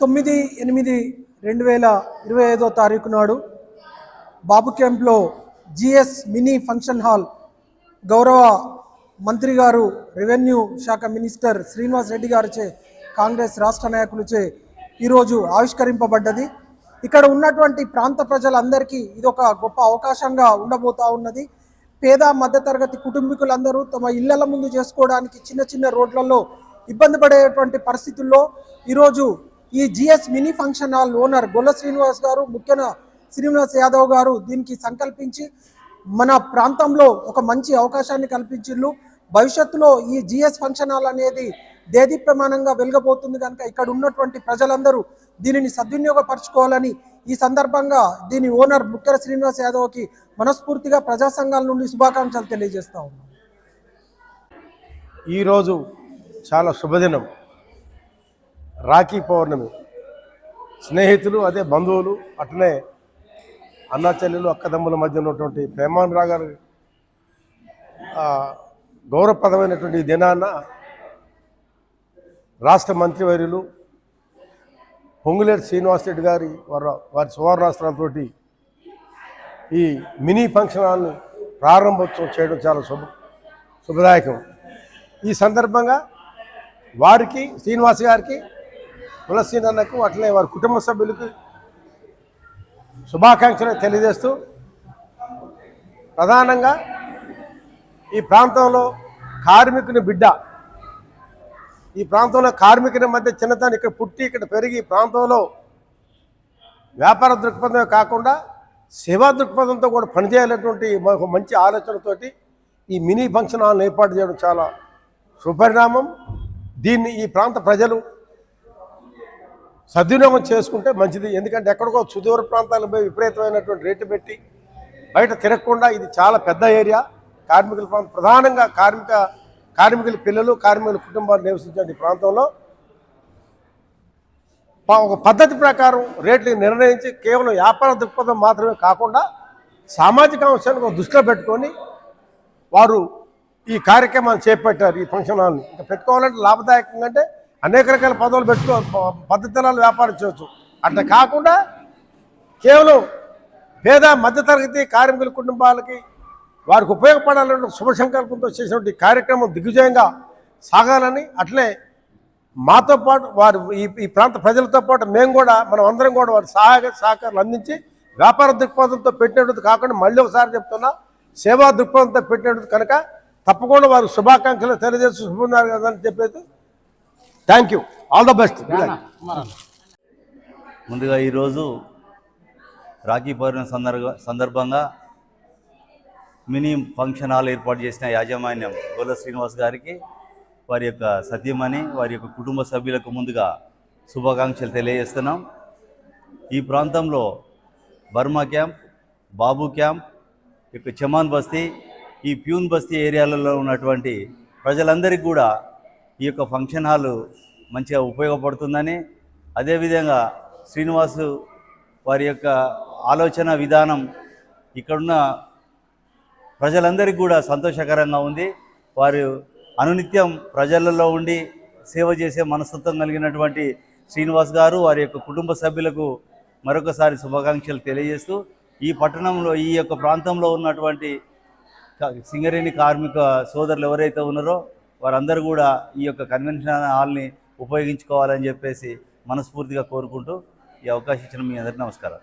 తొమ్మిది ఎనిమిది రెండు వేల ఇరవై ఐదో తారీఖు నాడు బాబు క్యాంప్లో జిఎస్ మినీ ఫంక్షన్ హాల్ గౌరవ మంత్రి గారు రెవెన్యూ శాఖ మినిస్టర్ శ్రీనివాస్ రెడ్డి గారిచే కాంగ్రెస్ రాష్ట్ర నాయకులచే ఈరోజు ఆవిష్కరింపబడ్డది. ఇక్కడ ఉన్నటువంటి ప్రాంత ప్రజలందరికీ ఇది ఒక గొప్ప అవకాశంగా ఉండబోతా ఉన్నది. పేద మధ్యతరగతి కుటుంబీకులందరూ తమ ఇళ్ళ ముందు చేసుకోవడానికి చిన్న చిన్న రోడ్లలో ఇబ్బంది పడేటువంటి పరిస్థితుల్లో ఈరోజు ఈ GS mini function hall owner Golla Srinivas గారు ముఖ్యంగా శ్రీనివాస్ యాదవ్ గారు దీనికి సంకల్పించి మన ప్రాంతంలో ఒక మంచి అవకాశాన్ని కల్పించిళ్ళు. భవిష్యత్తులో ఈ జిఎస్ ఫంక్షన్ హాల్ అనేది దేదీప్యమానంగా వెలగబోతుంది కనుక ఇక్కడ ఉన్నటువంటి ప్రజలందరూ దీనిని సద్వినియోగపరచుకోవాలని ఈ సందర్భంగా దీని ఓనర్ ముఖ్య శ్రీనివాస్ యాదవ్కి మనస్ఫూర్తిగా ప్రజా సంఘాల నుండి శుభాకాంక్షలు తెలియజేస్తా ఉన్నాం. ఈరోజు చాలా శుభదినం. రాఖీ పౌర్ణమి. స్నేహితులు అదే బంధువులు అట్లనే అన్న చెల్లెలు అక్కదమ్ముల మధ్య ఉన్నటువంటి ప్రేమానురా గారు గౌరవప్రదమైనటువంటి దినాన రాష్ట్ర మంత్రివర్యులు పొంగులేటి శ్రీనివాసరెడ్డి గారి వారి వారి సువర్ణాస్త్రంతో ఈ మినీ ఫంక్షన్ హాల్ని ప్రారంభోత్సవం చేయడం చాలా శుభ శుభదాయకం. ఈ సందర్భంగా వారికి శ్రీనివాస్ గారికి తులసీన్ అట్లే వారి కుటుంబ సభ్యులకు శుభాకాంక్షలు తెలియజేస్తూ ప్రధానంగా ఈ ప్రాంతంలో కార్మికుని బిడ్డ ఈ ప్రాంతంలో కార్మికుని మధ్య చిన్నతనం ఇక్కడ పుట్టి ఇక్కడ పెరిగి ఈ ప్రాంతంలో వ్యాపార దృక్పథమే కాకుండా సేవా దృక్పథంతో కూడా పనిచేయాలనేటువంటి ఒక మంచి ఆలోచనతోటి ఈ మినీ ఫంక్షన్ హాల్ని ఏర్పాటు చేయడం చాలా సుపరిణామం. దీన్ని ఈ ప్రాంత ప్రజలు సద్వినియోగం చేసుకుంటే మంచిది. ఎందుకంటే ఎక్కడికో సుదూర ప్రాంతాలకు పోయి విపరీతమైనటువంటి రేటు పెట్టి బయట తిరగకుండా ఇది చాలా పెద్ద ఏరియా. కార్మికుల ప్రాంతం ప్రధానంగా కార్మిక కార్మికుల పిల్లలు కార్మికుల కుటుంబాలు నివసించే ప్రాంతంలో ఒక పద్ధతి ప్రకారం రేట్లు నిర్ణయించి కేవలం వ్యాపార దృక్పథం మాత్రమే కాకుండా సామాజిక అంశాన్ని దృష్టిలో పెట్టుకొని వారు ఈ కార్యక్రమాన్ని చేపట్టారు ఈ ఫంక్షన్ హాల్ని. ఇంకా పెట్టుకోవాలంటే లాభదాయకంగా అంటే అనేక రకాల పదవులు పెట్టుకో ప- పద్ధతులలో వ్యాపారం చేయొచ్చు. అట్లా కాకుండా కేవలం పేద మధ్యతరగతి కార్మికుల కుటుంబాలకి వారికి ఉపయోగపడాలన్న శుభ సంకల్పంతో చేసినటువంటి కార్యక్రమం దిగ్విజయంగా సాగాలని అట్లే మాతో పాటు వారు ఈ ఈ ప్రాంత ప్రజలతో పాటు మేము కూడా మనం అందరం కూడా వారి సహాయ సహకారాలు అందించి వ్యాపార దృక్పథంతో పెట్టినట్టు కాకుండా మళ్ళీ ఒకసారి చెప్తున్నా సేవా దృక్పథంతో పెట్టినట్టు కనుక తప్పకుండా వారు శుభాకాంక్షలు తెలియజేసి శుభన్నారు కదా అని చెప్పేసి thank you. All the best ముందుగా ఈరోజు రాఖీ పౌర్ణమి సందర్భ సందర్భంగా మినీ ఫంక్షన్ హాల్ ఏర్పాటు చేసిన యాజమాన్యం గొల్ల శ్రీనివాస్ గారికి వారి యొక్క సత్యమని వారి యొక్క కుటుంబ సభ్యులకు ముందుగా శుభాకాంక్షలు తెలియజేస్తున్నాం. ఈ ప్రాంతంలో బర్మా క్యాంప్ బాబు క్యాంప్ ఇక చమాన్ బస్తీ ఈ ప్యూన్ బస్తీ ఏరియాలలో ఉన్నటువంటి ప్రజలందరికీ కూడా ఈ యొక్క ఫంక్షన్ హాల్ మంచిగా ఉపయోగపడుతుందని అదేవిధంగా శ్రీనివాసు వారి యొక్క ఆలోచన విధానం ఇక్కడున్న ప్రజలందరికీ కూడా సంతోషకరంగా ఉంది. వారు అనునిత్యం ప్రజలలో ఉండి సేవ చేసే మనస్తత్వం కలిగినటువంటి శ్రీనివాస్ గారు వారి యొక్క కుటుంబ సభ్యులకు మరొకసారి శుభాకాంక్షలు తెలియజేస్తూ ఈ పట్టణంలో ఈ యొక్క ప్రాంతంలో ఉన్నటువంటి సింగరేణి కార్మిక సోదరులు ఎవరైతే ఉన్నారో వారందరూ కూడా ఈ యొక్క కన్వెన్షన్ హాల్ని ఉపయోగించుకోవాలని చెప్పేసి మనస్ఫూర్తిగా కోరుకుంటూ ఈ అవకాశం ఇచ్చిన మీ అందరికీ నమస్కారం